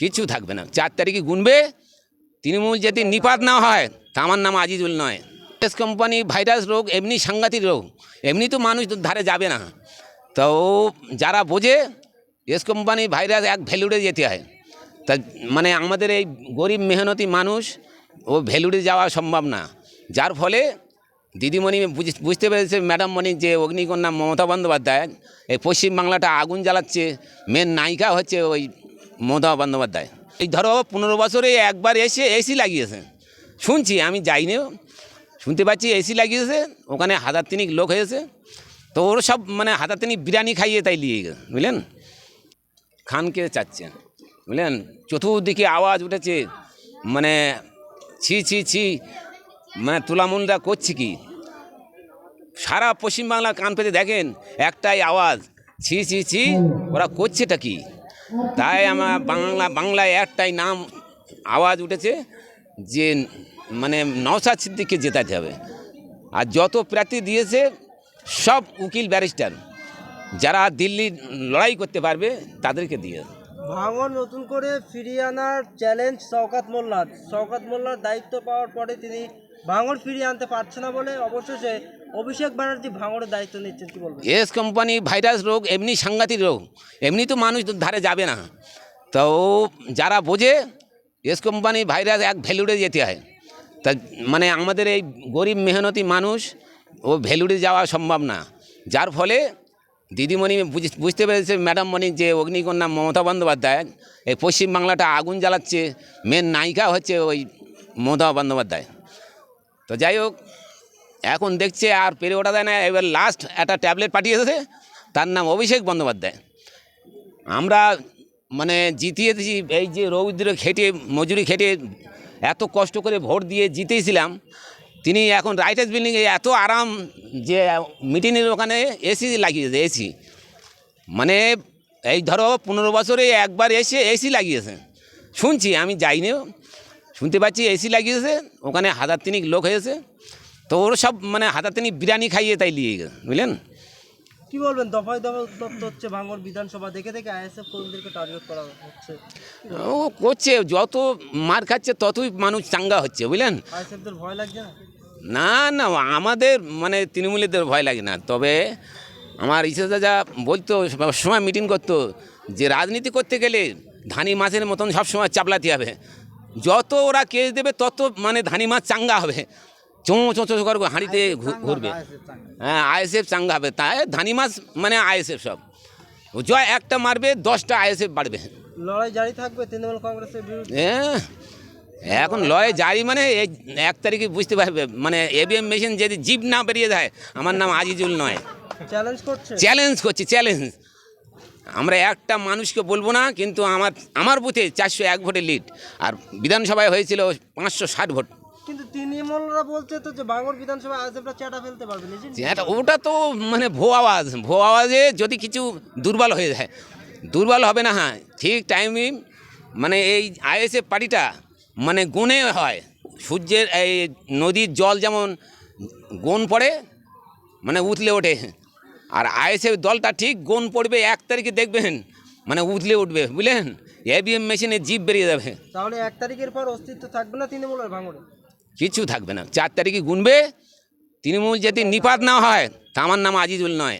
কিচ্ছু থাকবে না। চার তারিখে গুনবে, তৃণমূল যদি নিপাত না হয়, তা আমার নাম আজিজুল নয়। কোম্পানি ভাইরাস রোগ, এমনি সাংঘাতিক রোগ, এমনি তো মানুষ ধারে যাবে না। তো যারা বোঝে, এস কোম্পানি ভাইরাস এক ভ্যালুডে যেতে হয়। তা মানে আমাদের এই গরিব মেহনতি মানুষ, ও ভ্যালুডে যাওয়া সম্ভব না। যার ফলে দিদিমণি বুঝ- বুঝতে পেরেছে, ম্যাডাম মণি যে অগ্নিকন্যা মমতা বন্দ্যোপাধ্যায়, এই পশ্চিমবাংলাটা আগুন জ্বালাচ্ছে মেন নায়িকা হচ্ছে ওই মমতা বন্দ্যোপাধ্যায়। এই ধরো পনেরো বছরে একবার এসে এসি লাগিয়েছে। শুনছি, আমি যাইনি শুনতে পাচ্ছি এসি লাগিয়েছে, ওখানে হাজার তিনিক লোক হয়েছে। তো ওর সব মানে হাজার তিনিক বিরিয়ানি খাইয়ে তাই নিয়ে গেছে, বুঝলেন? খানকে চাচ্ছে, বুঝলেন? চতুর্দিকে আওয়াজ উঠেছে মানে ছি ছি ছি মানে তুলামুলরা করছে কি? সারা পশ্চিমবাংলা কান পেতে দেখেন, একটাই আওয়াজ, ছি ছি ছি, ওরা করছেটা কি? তাই আমার বাংলা বাংলায় একটাই নাম, আওয়াজ উঠেছে যে মানে নওসাদ সিদ্দিককে জেতাতে হবে। আর যত প্রার্থী দিয়েছে, সব উকিল ব্যারিস্টার, যারা দিল্লি লড়াই করতে পারবে, তাদেরকে দিয়ে ভাঙন নতুন করে ফিরিয়ে আনার চ্যালেঞ্জ শওকাত মোল্লার। শওকাত মোল্লার দায়িত্ব পাওয়ার পরে তিনি ভাঙন ফিরিয়ে আনতে পারছে না বলে অবশেষে অভিষেক ব্যানার্জি ভাঙনের দায়িত্ব নিচ্ছেন, কি বলবেন? এস কোম্পানি ভাইরাস রোগ, এমনি সাংঘাতিক রোগ, এমনি তো মানুষ ধারে যাবে না। তো যারা বোঝে, এস কোম্পানি ভাইরাস এক ভ্যালুডে যেতে হয়। তা মানে আমাদের এই গরিব মেহনতি মানুষ, ও ভ্যালুডে যাওয়া সম্ভব না। যার ফলে দিদিমণি বুঝ- বুঝতে পেরেছে, ম্যাডাম মণি যে অগ্নিকন্যা মমতা বন্দ্যোপাধ্যায়, এই পশ্চিমবাংলাটা আগুন জ্বালাচ্ছে মেন নায়িকা হচ্ছে ওই মমতা বন্দ্যোপাধ্যায়। তো যাই হোক এখন দেখছে আর পেরে ওঠা দেয় না। এবার লাস্ট একটা ট্যাবলেট পাঠিয়েছে তার নাম অভিষেক বন্দ্যোপাধ্যায়। আমরা মানে জিতিয়েছি, এই যে রৌদ্র খেটে, মজুরি খেটে এত কষ্ট করে ভোট দিয়ে জিতেছিলাম, তিনি এখন রাইটার্স বিল্ডিংয়ে এত আরাম যে মিটিংয়ের ওখানে এসি লাগিয়েছে এসি মানে এই ধরো পনেরো বছরে একবার এসে এসি লাগিয়েছে। শুনছি, আমি যাইনি। শুনতে পাচ্ছি এসি লাগিয়েছে ওখানে হাজার তিনিক লোক হয়েছে। তো ওর সব মানে হাজার তিনিক বিরিয়ানি খাইয়ে তাই নিয়ে গেছে বুঝলেন? কি বলবেন দফায় দফায় উত্তপ্ত হচ্ছে ভাঙর বিধানসভা। দেখে দেখে আইএসএফ কর্মীদেরকে টার্গেট করা হচ্ছে। ও করছে যত মার খাচ্ছে ততই মানুষ চাঙ্গা হচ্ছে বুঝলেন? আইএসএফদের ভয় লাগছে না? না না আমাদের মানে তৃণমূলীদের ভয় লাগে না। তবে আমার ইসে যা বলতো সময় মিটিং করতো যে রাজনীতি করতে গেলে ধানি মাছের মতন সবসময় চাপলাতে হবে। যত ওরা কেস দেবে তত মানে ধানি মাছ চাঙ্গা হবে। চোঁ চোঁ চোঁ করে হাঁড়িতে ঘুরবে। হ্যাঁ আইএসএফ চাঙ্গা হবে। তাই ধানি মাছ মানে আইএসএফ সব। জয় একটা মারবে দশটা আইএসএফ বাড়বে। লড়াই জারি থাকবে তৃণমূল কংগ্রেসের বিরুদ্ধে? হ্যাঁ এখন লড়াই জারি মানে এই এক তারিখে বুঝতে পারবে। মানে এবিএম মেশিন যদি জিপ না বেরিয়ে যায় আমার নাম আজিজুল নয়। চ্যালেঞ্জ করছে? চ্যালেঞ্জ করছি চ্যালেঞ্জ আমরা একটা মানুষকে বলব না কিন্তু আমার আমার বুথে চারশো এক ভোটে লিড আর বিধানসভায় হয়েছিল পাঁচশো ষাট ভোট। কিন্তু তৃণমূলরা বলছে তো যে ভাঙর বিধানসভা ফেলতে পারবে ওটা তো মানে ভো আওয়াজ ভো আওয়াজে যদি কিছু দুর্বল হয়ে যায়। দুর্বল হবে না হ্যাঁ ঠিক টাইমে মানে এই আইএসএফ পার্টিটা মানে গুণে হয়। সূর্যের এই নদীর জল যেমন গুণ পড়ে মানে উতলে ওঠে। আর আইএসএফ দলটা ঠিক গুণ পড়বে এক তারিখে দেখবেন। মানে উদলে উঠবে বুঝলেন? এভিএম মেশিনে জিপ বেরিয়ে যাবে। তাহলে এক তারিখের পর অস্তিত্ব থাকবে না তৃণমূলের ভাঙড়ে কিছু থাকবে না। চার তারিখে গুনবে তৃণমূল যদি নিপাত না হয় তা আমার নাম আজিজুল নয়।